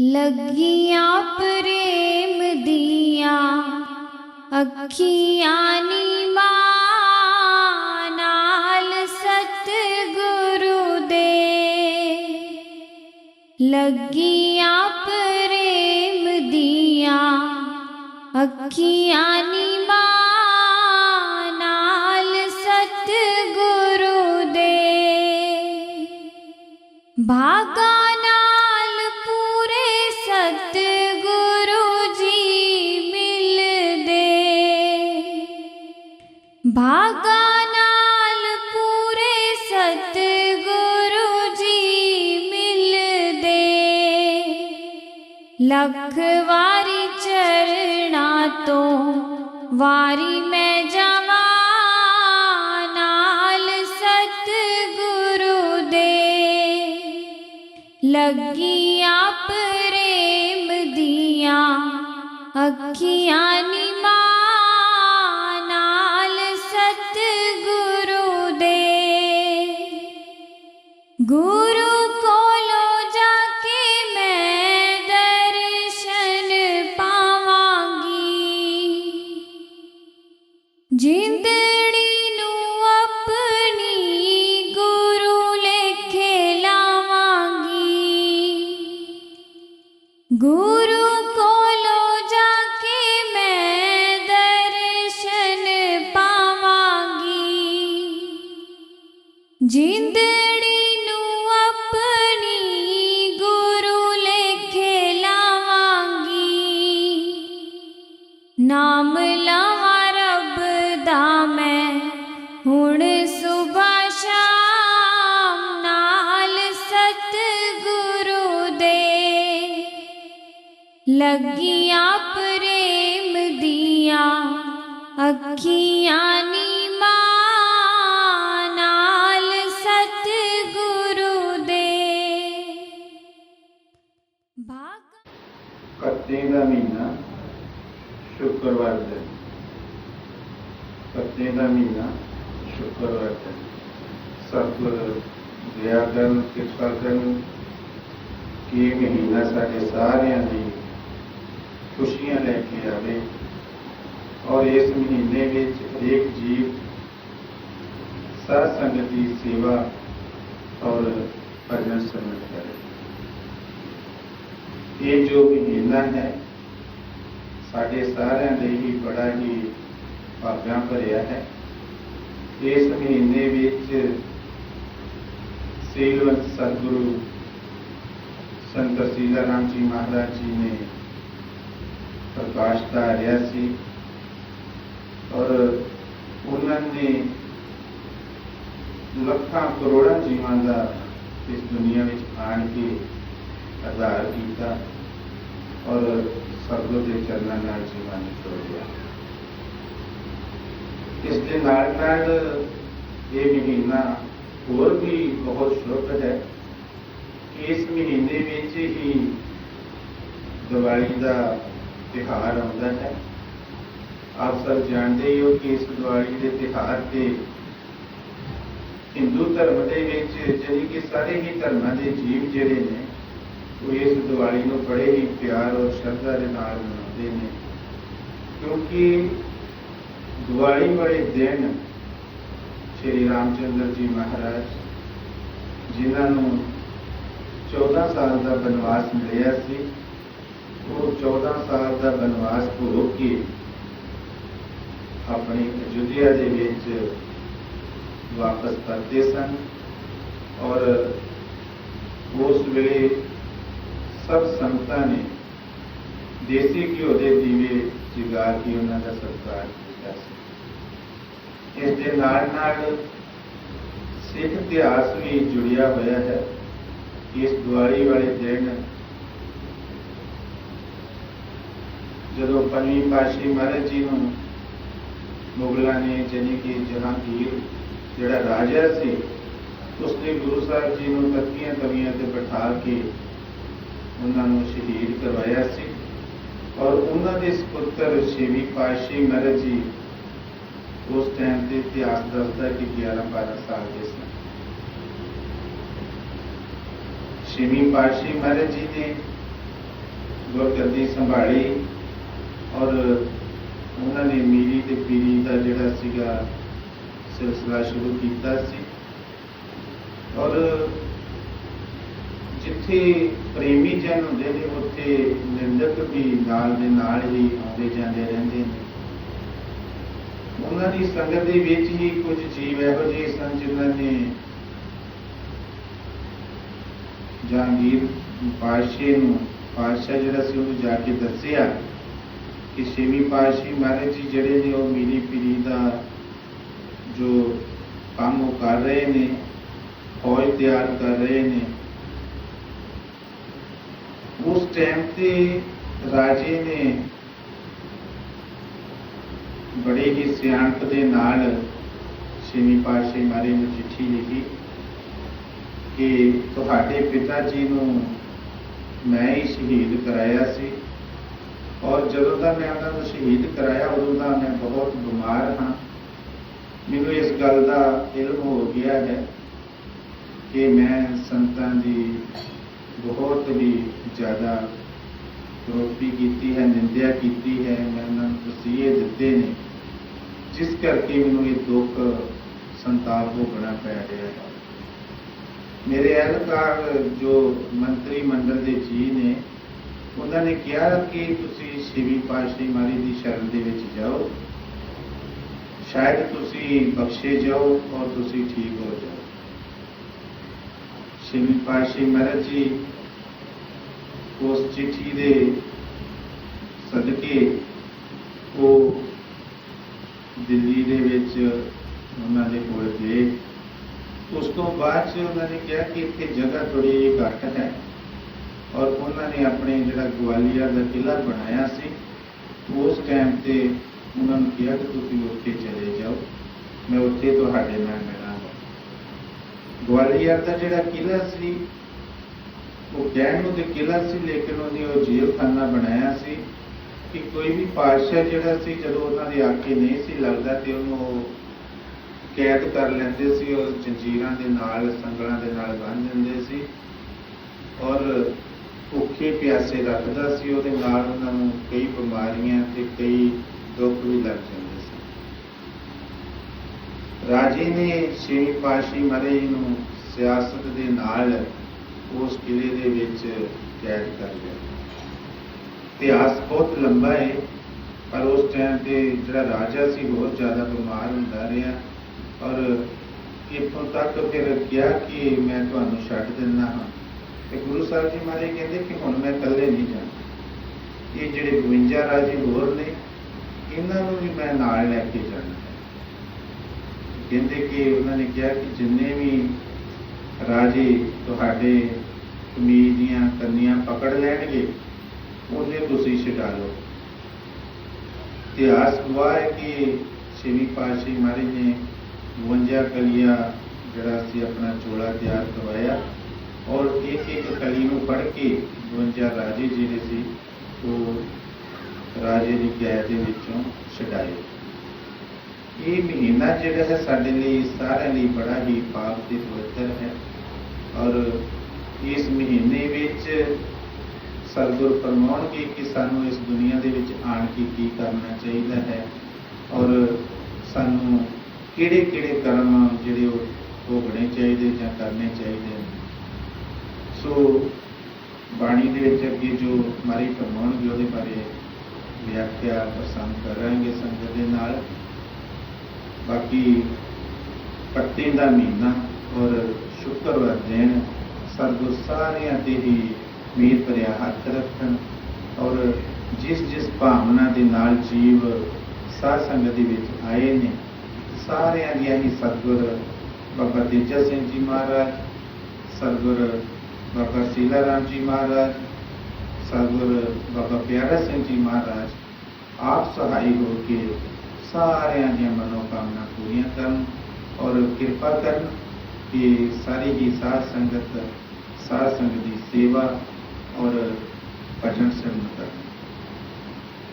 ਲੱਗੀਆਂ ਪ੍ਰੇਮ ਦੀਆਂ ਅੱਖੀਆਂ ਨੀ ਮਾਂ ਨਾਲ ਸਤਿਗੁਰੂ ਦੇ। ਲੱਗੀਆਂ ਪ੍ਰੇਮ ਦੀਆਂ ਅੱਖੀਆਂ लख वारी चरणा तु वारि मम ना सतगुरु दे लिया प्रेम दिया अखिया ਗੁਰੂ ਕੋਲੋਂ ਜਾ ਕੇ ਮੈਂ ਦਰਸ਼ਨ ਪਾਵਾਂਗੀ ਜਿੰਦੜੀ ਨੂੰ ਆਪਣੀ ਗੁਰੂ ਲੇਖੇ ਲਾਵਾਂਗੀ ਨਾਮ ਲਾ ਲੱਗੀਆਂ ਪ੍ਰੇਮ ਦੀਆਂ ਅੱਖੀਆਂ ਨੀ ਮਾਂ ਨਾਲ ਸਤਿਗੁਰੂ ਦੇ। ਭਾਗ ਕੱਤੇ ਦਾ ਮਹੀਨਾ ਸ਼ੁੱਕਰਵਾਰ ਦਾ। ਕੱਤੇ ਦਾ ਮਹੀਨਾ ਸ਼ੁੱਕਰਵਾਰ ਦਾ। ਸਤਿਗੁਰ ਦਇਆ ਕਿਰਪਾ ਕਰਨ। ਕਿ ਮਹੀਨਾ ਸਾਡੇ ਸਾਰਿਆਂ ਦੀ ਕੇ ਆਵੇ ਔਰ ਇਸ ਮਹੀਨੇ ਵਿੱਚ ਹਰੇਕ ਜੀਵ ਸਾਧ ਸੰਗਤ ਦੀ ਸੇਵਾ ਔਰ ਭਜਨ ਸਿਮਰਨ ਕਰੇ ਇਹ ਜੋ ਮਹੀਨਾ ਹੈ ਸਾਡੇ ਸਾਰਿਆਂ ਲਈ ਹੀ ਬੜਾ ਹੀ ਭਾਗਾਂ ਭਰਿਆ ਹੈ ਇਸ ਮਹੀਨੇ ਵਿੱਚ ਸ੍ਰੀਲਵੰਤ ਸਤਿਗੁਰੂ ਸੰਤ ਸੀਤਾ ਰਾਮ ਜੀ ਮਹਾਰਾਜ ਜੀ ਨੇ ਪ੍ਰਕਾਸ਼ ਰਿਹਾ ਸੀ ਔਰ ਉਹਨਾਂ ਨੇ ਲੱਖਾਂ ਕਰੋੜਾਂ ਜੀਵਾਂ ਦਾ ਇਸ ਦੁਨੀਆ ਵਿੱਚ ਆਣ ਕੇ ਆਧਾਰ ਕੀਤਾ ਔਰ ਸਤਿਗੁਰ ਦੇ ਚਰਨਾਂ ਨਾਲ ਜੀਵਾਂ ਜੀਵਨ ਜੋੜਿਆ। ਇਸ ਦੇ ਨਾਲ ਨਾਲ ਇਹ ਮਹੀਨਾ ਹੋਰ ਵੀ ਬਹੁਤ ਸ਼ੁਭ ਹੈ ਇਸ ਮਹੀਨੇ ਵਿੱਚ ਹੀ ਦੀਵਾਲੀ ਦਾ ਤਿਉਹਾਰ ਆਉਂਦਾ ਹੈ ਆਪ ਸਭ ਜਾਣਦੇ ਹੀ ਹੋ ਕਿ ਇਸ ਦੀਵਾਲੀ ਦੇ ਤਿਉਹਾਰ ਤੇ ਹਿੰਦੂ ਧਰਮ ਦੇ ਵਿੱਚ ਜਿਹੜੀ ਕਿ ਸਾਰੇ ਹੀ ਧਰਮਾਂ ਦੇ ਜੀਵ ਜਿਹੜੇ ਨੇ, ਉਹ ਇਸ ਦੀਵਾਲੀ ਨੂੰ ਬੜੇ ਹੀ ਪਿਆਰ ਔਰ ਸ਼ਰਧਾ ਦੇ ਨਾਲ ਮਨਾਉਂਦੇ ਨੇ। ਕਿਉਂਕਿ ਦੀਵਾਲੀ ਵਾਲੇ ਦਿਨ ਸ਼੍ਰੀ ਰਾਮਚੰਦਰ ਜੀ ਮਹਾਰਾਜ ਜਿਨ੍ਹਾਂ ਨੂੰ 14 ਸਾਲ ਦਾ ਬਨਵਾਸ ਮਿਲਿਆ ਸੀ ਉਹ 14 ਸਾਲ ਦਾ ਬਨਵਾਸ ਭੋਗ ਕੇ ਆਪਣੀ ਅਯੁੱਧਿਆ ਦੇ ਵਿੱਚ ਵਾਪਸ ਪਰਤੇ ਸਨ ਔਰ ਉਸ ਵੇਲੇ ਸਭ ਸੰਗਤਾਂ ਨੇ ਦੇਸੀ ਘਿਓ ਦੇ ਦੀਵੇ ਜਗਾ ਕੇ ਉਹਨਾਂ ਦਾ ਸਤਿਕਾਰ ਕੀਤਾ ਸੀ। ਇਸ ਦੇ ਨਾਲ ਨਾਲ ਸਿੱਖ ਇਤਿਹਾਸ ਵੀ ਜੁੜਿਆ ਹੋਇਆ ਹੈ। ਇਸ ਦੀਵਾਲੀ ਵਾਲੇ ਦਿਨ ਜਦੋਂ ਪੰਜਵੀਂ ਪਾਤਸ਼ਾਹੀ ਮਹਾਰਾਜ ਜੀ ਨੂੰ ਮੁਗਲਾਂ ਨੇ ਜਾਣੀ ਕਿ ਜਹਾਂਗੀਰ ਜਿਹੜਾ ਰਾਜਾ ਸੀ, ਉਸਨੇ ਗੁਰੂ ਸਾਹਿਬ ਜੀ ਨੂੰ ਤਖਤੀਆਂ ਤਵੀਆਂ ਤੇ ਬਿਠਾ ਕੇ ਉਹਨਾਂ ਨੂੰ ਸ਼ਹੀਦ ਕਰਵਾਇਆ ਸੀ ਔਰ ਉਹਨਾਂ ਦੇ ਸੁਪੁੱਤਰ ਛੇਵੀਂ ਪਾਤਸ਼ਾਹੀ ਮਹਾਰਾਜ ਜੀ ਉਸ ਟਾਈਮ ਤੇ ਇਤਿਹਾਸ ਦੱਸਦਾ ਕਿ 11 12 ਸਾਲ ਦੇ ਸਨ। ਛੇਵੀਂ ਪਾਤਸ਼ਾਹੀ ਮਹਾਰਾਜ ਜੀ ਨੇ ਗੁਰਗੱਦੀ ਸੰਭਾਲੀ। ਔਰ ਉਹਨਾਂ ਨੇ ਮੀਰੀ ਤੇ ਪੀਰੀ ਦਾ ਜਿਹੜਾ ਸੀਗਾ ਸਿਲਸਿਲਾ ਸ਼ੁਰੂ ਕੀਤਾ ਸੀ। ਔਰ ਜਿੱਥੇ ਪ੍ਰੇਮੀ ਜਨ ਹੁੰਦੇ ਨੇ, ਉੱਥੇ ਨਿੰਦਕ ਵੀ ਨਾਲ ਦੇ ਨਾਲ ਹੀ ਆਉਂਦੇ ਜਾਂਦੇ ਰਹਿੰਦੇ ਨੇ। ਉਹਨਾਂ ਦੀ ਸੰਗਤ ਦੇ ਵਿੱਚ ਹੀ ਕੁਝ ਜੀਵ ਇਹੋ ਜਿਹੇ ਸਨ ਜਿਨ੍ਹਾਂ ਨੇ ਜਹਾਂਗੀਰ ਪਾਤਸ਼ਾਹ ਨੂੰ, ਪਾਤਸ਼ਾਹ ਜਿਹੜਾ ਸੀ ਉਹਨੂੰ ਜਾ ਕੇ ਦੱਸਿਆ ਕਿ ਛੇਵੀਂ ਪਾਤਸ਼ਾਹੀ ਮਹਾਰਾਜ ਜੀ ਜਿਹੜੇ ਨੇ ਉਹ ਮੀਰੀ ਪੀਰੀ ਦਾ ਜੋ ਕੰਮ ਉਹ ਕਰ ਰਹੇ ਨੇ, ਫੌਜ ਤਿਆਰ ਕਰ ਰਹੇ ਨੇ। ਉਸ ਟਾਈਮ ਤੇ ਰਾਜੇ ਨੇ ਬੜੇ ਹੀ ਸਿਆਣਪ ਦੇ ਨਾਲ ਛੇਵੀਂ ਪਾਤਸ਼ਾਹੀ ਮਹਾਰਾਜ ਨੂੰ ਚਿੱਠੀ ਲਿਖੀ ਕਿ ਤੁਹਾਡੇ ਪਿਤਾ ਜੀ ਨੂੰ ਮੈਂ ਹੀ ਸ਼ਹੀਦ ਕਰਾਇਆ ਸੀ। ਔਰ ਜਦੋਂ ਦਾ ਮੈਂ ਉਹਨਾਂ ਨੂੰ ਸ਼ਹੀਦ ਕਰਾਇਆ, ਉਦੋਂ ਦਾ ਮੈਂ ਬਹੁਤ ਬਿਮਾਰ ਹਾਂ। ਮੈਨੂੰ ਇਸ ਗੱਲ ਦਾ ਇਲਮ ਹੋ ਗਿਆ ਹੈ ਕਿ ਮੈਂ ਸੰਤਾਂ ਦੀ ਬਹੁਤ ਹੀ ਜ਼ਿਆਦਾ ਰੋਪੀ ਕੀਤੀ ਹੈ, ਨਿੰਦਿਆ ਕੀਤੀ ਹੈ, ਮੈਂ ਉਹਨਾਂ ਨੂੰ ਤਸੀਹੇ ਦਿੱਤੇ ਨੇ, ਜਿਸ ਕਰਕੇ ਮੈਨੂੰ ਇਹ ਦੁੱਖ ਸੰਤਾਪ ਭੋਗਣਾ ਪੈ ਰਿਹਾ ਹੈ। ਮੇਰੇ ਅਹਿਲਕਾਰ ਜੋ ਮੰਤਰੀ ਮੰਡਲ ਦੇ ਜੀ ਨੇ ਉਹਨਾਂ ਨੇ ਕਿਹਾ ਕਿ ਤੁਸੀਂ ਛੇਵੀਂ ਪਾਤਸ਼ਾਹੀ ਮਾਰੀ ਦੀ ਸ਼ਰਨ ਦੇ ਵਿੱਚ ਜਾਓ। ਸ਼ਾਇਦ ਤੁਸੀਂ ਬਖਸ਼ੇ ਜਾਓ ਔਰ ਤੁਸੀਂ ਠੀਕ ਹੋ ਜਾਓ। ਛੇਵੀਂ ਪਾਤਸ਼ਾਹੀ ਮਹਾਰਾਜ ਜੀ, ਉਸ ਚਿੱਠੀ ਦੇ ਸਦਕੇ ਉਹ ਦਿੱਲੀ ਦੇ ਵਿੱਚ ਉਹਨਾਂ ਦੇ ਕੋਲ ਗਏ। ਉਸ ਤੋਂ ਬਾਅਦ ਚ ਉਹਨਾਂ ਨੇ ਕਿਹਾ ਕਿ ਇੱਥੇ ਜਗ੍ਹਾ ਥੋੜੀ ਜਿਹੀ ਘੱਟ ਹੈ। ਔਰ ਉਹਨਾਂ ਨੇ ਆਪਣੇ ਜਿਹੜਾ ਗਵਾਲੀਅਰ ਦਾ ਕਿਲਾ ਬਣਾਇਆ ਸੀ, ਉਸ ਟਾਈਮ ਤੇ ਉਹਨਾਂ ਨੂੰ ਕਿਹਾ ਕਿ ਤੁਸੀਂ ਉੱਥੇ ਚਲੇ ਜਾਓ, ਮੈਂ ਉੱਥੇ ਤੁਹਾਡੇ ਨਾਲ ਮਿਲਾਂਗਾ। ਗਵਾਲੀਅਰ ਦਾ ਜਿਹੜਾ ਕਿਲਾ ਸੀ, ਉਹ ਕਹਿਣ ਨੂੰ ਤੇ ਕਿਲਾ ਸੀ, ਲੇਕਿਨ ਉਹਨੇ ਉਹ ਜੇਲ੍ਹ ਬਣਾਇਆ ਸੀ ਕਿ ਕੋਈ ਵੀ ਪਾਤਸ਼ਾਹ ਜਿਹੜਾ ਸੀ, ਜਦੋਂ ਉਹਨਾਂ ਦੇ ਆਕੇ ਨਹੀਂ ਸੀ ਲੱਗਦਾ ਤੇ ਉਹਨੂੰ ਉਹ ਕੈਦ ਕਰ ਲੈਂਦੇ ਸੀ ਔਰ ਜੰਜੀਰਾਂ ਦੇ ਨਾਲ, ਸੰਗਲਾਂ ਦੇ ਨਾਲ ਬੰਨ੍ਹ ਦਿੰਦੇ ਸੀ। ਔਰ ਭੁੱਖੇ ਪਿਆਸੇ ਰੱਖਦਾ ਸੀ, ਉਹਦੇ ਨਾਲ ਉਹਨਾਂ ਨੂੰ ਕਈ ਬਿਮਾਰੀਆਂ ਤੇ ਕਈ ਦੁੱਖ ਵੀ ਲੱਗ ਜਾਂਦੇ ਸੀ। ਰਾਜੇ ਨੇ ਛੇਵੀਂ ਪਾਸ਼ੀ ਮਹਾਰਾਜ ਨੂੰ ਸਿਆਸਤ ਦੇ ਨਾਲ ਉਸ ਕਿਲੇ ਦੇ ਵਿੱਚ ਕੈਦ ਕਰ ਲਿਆ। ਇਤਿਹਾਸ ਬਹੁਤ ਲੰਬਾ ਹੈ ਪਰ ਉਸ ਟਾਈਮ ਤੇ ਜਿਹੜਾ ਰਾਜਾ ਸੀ, ਬਹੁਤ ਜ਼ਿਆਦਾ ਬਿਮਾਰ ਹੁੰਦਾ ਰਿਹਾ। ਔਰ ਇੱਥੋਂ ਤੱਕ ਫਿਰ ਕਿਹਾ ਕਿ ਮੈਂ ਤੁਹਾਨੂੰ ਛੱਡ ਦਿੰਦਾ ਹਾਂ। ਤੇ ਗੁਰੂ ਸਾਹਿਬ ਜੀ ਮਹਾਰਾਜ ਕਹਿੰਦੇ ਕਿ ਹੁਣ ਮੈਂ ਇਕੱਲੇ ਨਹੀਂ ਜਾਣਾ। ਇਹ ਜਿਹੜੇ 52 ਰਾਜੇ ਹੋਰ ਨੇ, ਇਹਨਾਂ ਨੂੰ ਵੀ ਮੈਂ ਨਾਲ ਲੈ ਕੇ ਜਾਣਾ। ਕਹਿੰਦੇ ਕਿ ਉਹਨਾਂ ਨੇ ਕਿਹਾ ਕਿ ਜਿੰਨੇ ਵੀ ਰਾਜੇ ਤੁਹਾਡੇ ਕਮੀਜ਼ ਦੀਆਂ ਕੰਨੀਆਂ ਪਕੜ ਲੈਣਗੇ, ਉਹਨੇ ਤੁਸੀਂ ਛਡਾ ਲਓ। ਇਤਿਹਾਸ ਗਵਾਹ ਹੈ ਕਿ ਛੇਵੀਂ ਪਾਤਸ਼ਾਹੀ ਮਹਾਰਾਜ ਨੇ 52 ਕਲੀਆ ਜਿਹੜਾ ਸੀ, ਆਪਣਾ ਚੋਲਾ ਤਿਆਰ ਕਰਵਾਇਆ। ਔਰ ਇੱਕ ਇੱਕ ਕਲੀ ਨੂੰ ਪੜ੍ਹ ਕੇ 52 ਰਾਜੇ ਜਿਹੜੇ ਸੀ, ਉਹ ਰਾਜੇ ਦੀ ਕੈਦ ਦੇ ਵਿੱਚੋਂ ਛਡਾਏ। ਇਹ ਮਹੀਨਾ ਜਿਹੜਾ ਹੈ ਸਾਡੇ ਲਈ ਸਾਰਿਆਂ ਲਈ ਬੜਾ ਹੀ ਪਾਕ ਤੇ ਪਵਿੱਤਰ ਹੈ। ਔਰ ਇਸ ਮਹੀਨੇ ਵਿੱਚ ਸਤਿਗੁਰ ਫਰਮਾਉਣਗੇ ਕਿ ਸਾਨੂੰ ਇਸ ਦੁਨੀਆ ਦੇ ਵਿੱਚ ਆਣ ਕੇ ਕੀ ਕਰਨਾ ਚਾਹੀਦਾ ਹੈ ਔਰ ਸਾਨੂੰ ਕਿਹੜੇ ਕਿਹੜੇ ਕਰਮ ਜਿਹੜੇ ਉਹ ਭੋਗਣੇ ਚਾਹੀਦੇ ਜਾਂ ਕਰਨੇ ਚਾਹੀਦੇ ਨੇ। ਸੋ ਬਾਣੀ ਦੇ ਵਿੱਚ ਅੱਗੇ ਜੋ ਮਾਰੀ ਫਰਮਾਉਣਗੇ ਉਹਦੇ ਬਾਰੇ ਵਿਆਖਿਆ ਪਸੰਦ ਕਰਾਂਗੇ ਸੰਗਤ ਦੇ ਨਾਲ। ਬਾਕੀ ਪੱਤੇ ਦਾ ਮਹੀਨਾ ਔਰ ਸ਼ੁੱਕਰਵਾਰ ਦਿਨ ਸਰਗੁਰ ਸਾਰਿਆਂ ਤੇ ਹੀ ਮੀਰ ਭਰਿਆ ਹੱਥ ਰੱਖਣ ਔਰ ਜਿਸ ਜਿਸ ਭਾਵਨਾ ਦੇ ਨਾਲ ਜੀਵ ਸਾਧ ਸੰਗਤ ਦੇ ਵਿੱਚ ਆਏ ਨੇ, ਸਾਰਿਆਂ ਦੀਆਂ ਹੀ ਸਤਿਗੁਰ ਬਾਬਾ ਤੇਜਾ ਸਿੰਘ ਜੀ ਮਹਾਰਾਜ, ਸਤਿਗੁਰ ਬਾਬਾ ਸੀਲਾ ਰਾਮ ਜੀ ਮਹਾਰਾਜ ਸਤਿਗੁਰ ਬਾਬਾ ਪਿਆਰਾ ਸਿੰਘ ਜੀ ਮਹਾਰਾਜ, ਆਪ ਸਹਾਈ ਹੋ ਕੇ ਸਾਰਿਆਂ ਦੀਆਂ ਮਨੋਕਾਮਨਾ ਪੂਰੀਆਂ ਕਰਨ ਔਰ ਕਿਰਪਾ ਕਰਨ ਕਿ ਸਾਰੀ ਹੀ ਸਾਧ ਸੰਗਤ ਸਾਧ ਸੰਗਤ ਦੀ ਸੇਵਾ ਔਰ ਭਜਨ ਸਿਮਰਨ ਕਰਨ।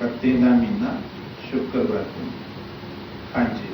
ਕੱਤੇ ਦਾ ਮਹੀਨਾ ਸ਼ੁੱਕਰਵਾਰ ਨੂੰ। ਹਾਂਜੀ।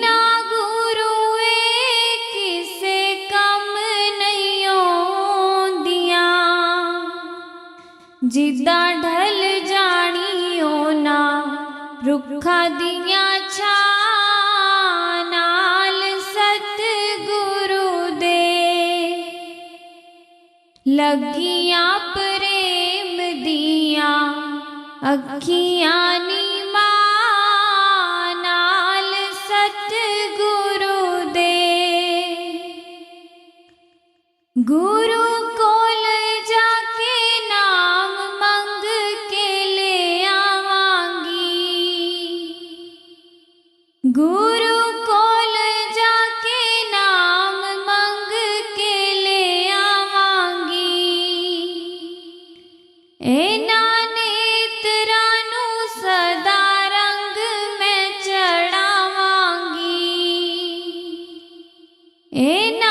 लगिया प्रेम दिया अखियां ਇਹਨਾਂ